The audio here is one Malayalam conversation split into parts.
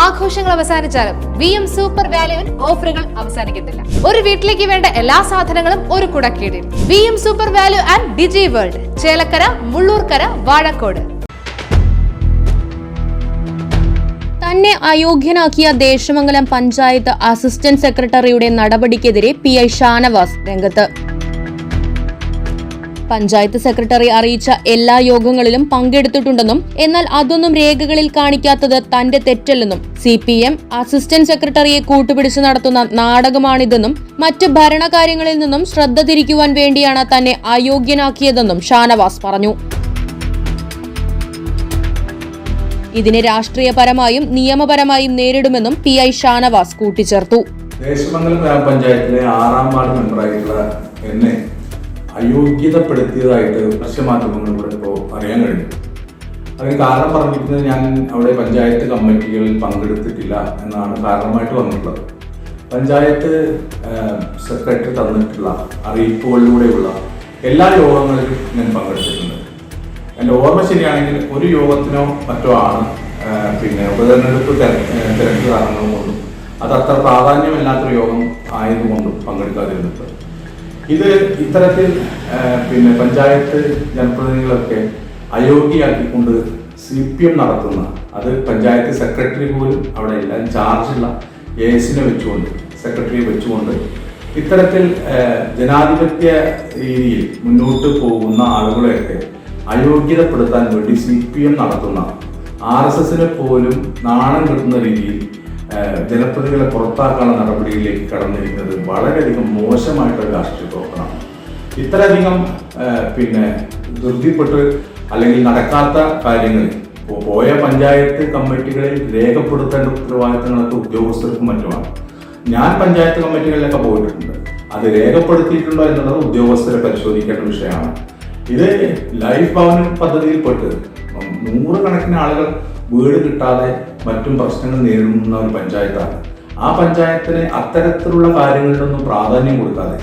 ആഘോഷങ്ങൾ അവസാനിച്ചാലും വി എം സൂപ്പർ വാല്യുവിൽ ഓഫറുകൾ അവസാനിക്കുന്നില്ല ഒരു വീട്ടിലേക്ക് വേണ്ട എല്ലാ സാധനങ്ങളും ഒരു കുടക്കീടിൽ. V M super value and Digi World Chelakkara Mullurkara Vazhakkode. തന്നെ അയോഗ്യനാക്കിയ ദേശമംഗലം പഞ്ചായത്ത് അസിസ്റ്റന്റ് സെക്രട്ടറിയുടെ നടപടിക്കെതിരെ പി ഐ ഷാനവാസ് രംഗത്ത്. പഞ്ചായത്ത് സെക്രട്ടറി അറിയിച്ച എല്ലാ യോഗങ്ങളിലും പങ്കെടുത്തിട്ടുണ്ടെന്നും എന്നാൽ അതൊന്നും രേഖകളിൽ കാണിക്കാത്തത് തന്റെ തെറ്റല്ലെന്നും സി പി എം അസിസ്റ്റന്റ് സെക്രട്ടറിയെ കൂട്ടുപിടിച്ച് നടത്തുന്ന നാടകമാണിതെന്നും മറ്റ് ഭരണകാര്യങ്ങളിൽ നിന്നും ശ്രദ്ധ തിരിക്കുവാൻ വേണ്ടിയാണ് തന്നെ അയോഗ്യനാക്കിയതെന്നും ഷാനവാസ് പറഞ്ഞു. ഇതിനെ രാഷ്ട്രീയപരമായും നിയമപരമായും നേരിടുമെന്നും പി ഐ ഷാനവാസ് കൂട്ടിച്ചേർത്തു. ദേശമംഗലം ഗ്രാമപഞ്ചായത്തിലെ ആറാം വാർഡ് മെമ്പറായിട്ടുള്ള എന്നെ അയോഗ്യതപ്പെടുത്തിയതായിട്ട് ദൃശ്യമാധ്യമങ്ങളിലൂടെ ഇപ്പോൾ അറിയാൻ കഴിഞ്ഞു. അതിന് കാരണം പറഞ്ഞിരിക്കുന്നത് ഞാൻ അവിടെ പഞ്ചായത്ത് കമ്മിറ്റികളിൽ പങ്കെടുത്തിട്ടില്ല എന്നാണ് കാരണമായിട്ട് വന്നിട്ടുള്ളത്. പഞ്ചായത്ത് സെക്രട്ടറി തന്നിട്ടുള്ള അറിയിപ്പുകളിലൂടെയുള്ള എല്ലാ യോഗങ്ങളിലും ഞാൻ പങ്കെടുത്തിട്ടുണ്ട്. എന്റെ ഓർമ്മ ശരിയാണെങ്കിൽ ഒരു യോഗത്തിനോ മറ്റോ ആണ് പിന്നെ ഉപതെരഞ്ഞെടുപ്പ് തിരക്ക് കാരണങ്ങൾ കൊണ്ടും അത് അത്ര പ്രാധാന്യമില്ലാത്തൊരു യോഗം ആയതുകൊണ്ടും പങ്കെടുക്കാതിരുന്നത്. ഇത് ഇത്തരത്തിൽ പിന്നെ പഞ്ചായത്ത് ജനപ്രതിനിധികളൊക്കെ അയോഗ്യയാക്കിക്കൊണ്ട് സി പി എം നടത്തുന്ന അത് പഞ്ചായത്ത് സെക്രട്ടറി പോലും അവിടെ ഇല്ല ചാർജുള്ള എസിനെ വെച്ചുകൊണ്ട് സെക്രട്ടറിയെ വെച്ചുകൊണ്ട് ഇത്തരത്തിൽ ജനാധിപത്യ രീതിയിൽ മുന്നോട്ട് പോകുന്ന ആളുകളെയൊക്കെ അയോഗ്യതപ്പെടുത്താൻ വേണ്ടി സി പി എം നടത്തുന്ന ആർ എസ് എസിനെ പോലും നാണം കിട്ടുന്ന രീതിയിൽ ആ, ജനപ്രതിനിധികളെ പുറത്താക്കാനുള്ള നടപടിയിലേക്ക് കടന്നിരിക്കുന്നത് വളരെയധികം മോശമായിട്ടൊരു രാഷ്ട്രീയ പ്രവർത്തനമാണ്. ഇത്രയധികം പിന്നെ ധൃതിപ്പെട്ട് അല്ലെങ്കിൽ നടക്കാത്ത കാര്യങ്ങൾ പോയ പഞ്ചായത്ത് കമ്മിറ്റികളിൽ രേഖപ്പെടുത്തേണ്ട ഉത്തരവാദിത്തങ്ങളൊക്കെ ഉദ്യോഗസ്ഥർക്കും മറ്റുമാണ്. ഞാൻ പഞ്ചായത്ത് കമ്മിറ്റികളിലൊക്കെ പോയിട്ടുണ്ട്. അത് രേഖപ്പെടുത്തിയിട്ടുണ്ടോ എന്നുള്ളത് ഉദ്യോഗസ്ഥരെ പരിശോധിക്കേണ്ട വിഷയമാണ്. ഇത് ലൈഫ് ഭവൻ പദ്ധതിയിൽപ്പെട്ട് നൂറുകണക്കിന് ആളുകൾ വീട് കിട്ടാതെ മറ്റും പ്രശ്നങ്ങൾ നേരിടുന്ന ഒരു പഞ്ചായത്താണ്. ആ പഞ്ചായത്തിന് അത്തരത്തിലുള്ള കാര്യങ്ങളിലൊന്നും പ്രാധാന്യം കൊടുക്കാതെ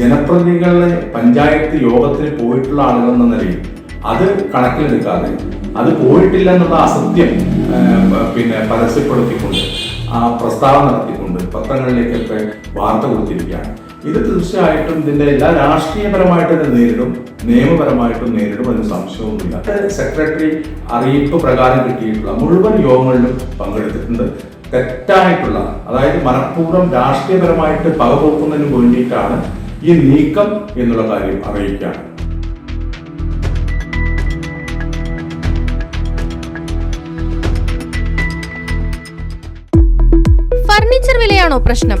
ജനപ്രതിനിധികളെ പഞ്ചായത്ത് യോഗത്തിന് പോയിട്ടുള്ള ആളുകൾ എന്ന നിലയിൽ അത് കണക്കിലെടുക്കാതെ അത് പോയിട്ടില്ല എന്നുള്ള അസത്യം പിന്നെ പരസ്യപ്പെടുത്തിക്കൊണ്ട് ആ പ്രസ്താവന നടത്തിക്കൊണ്ട് പത്രങ്ങളിലേക്കൊക്കെ വാർത്ത കൊടുത്തിരിക്കുകയാണ്. ഇത് തീർച്ചയായിട്ടും ഇതിന്റെ എല്ലാ രാഷ്ട്രീയപരമായിട്ട് ഇത് നേരിടും നിയമപരമായിട്ടും നേരിടും അതിന് സംശയമൊന്നുമില്ല. സെക്രട്ടറി അറിയിപ്പ് പ്രകാരം കിട്ടിയിട്ടുള്ള മുഴുവൻ യോഗങ്ങളിലും പങ്കെടുത്തിട്ടുണ്ട്. തെറ്റായിട്ടുള്ള അതായത് മനഃപൂർവം രാഷ്ട്രീയപരമായിട്ട് പകപോക്കുന്നതിന് വേണ്ടിയിട്ടാണ് ഈ നീക്കം എന്നുള്ള കാര്യം അറിയിക്കുകയാണ് ഫർണിച്ചർ വിലയാണോ പ്രശ്നം?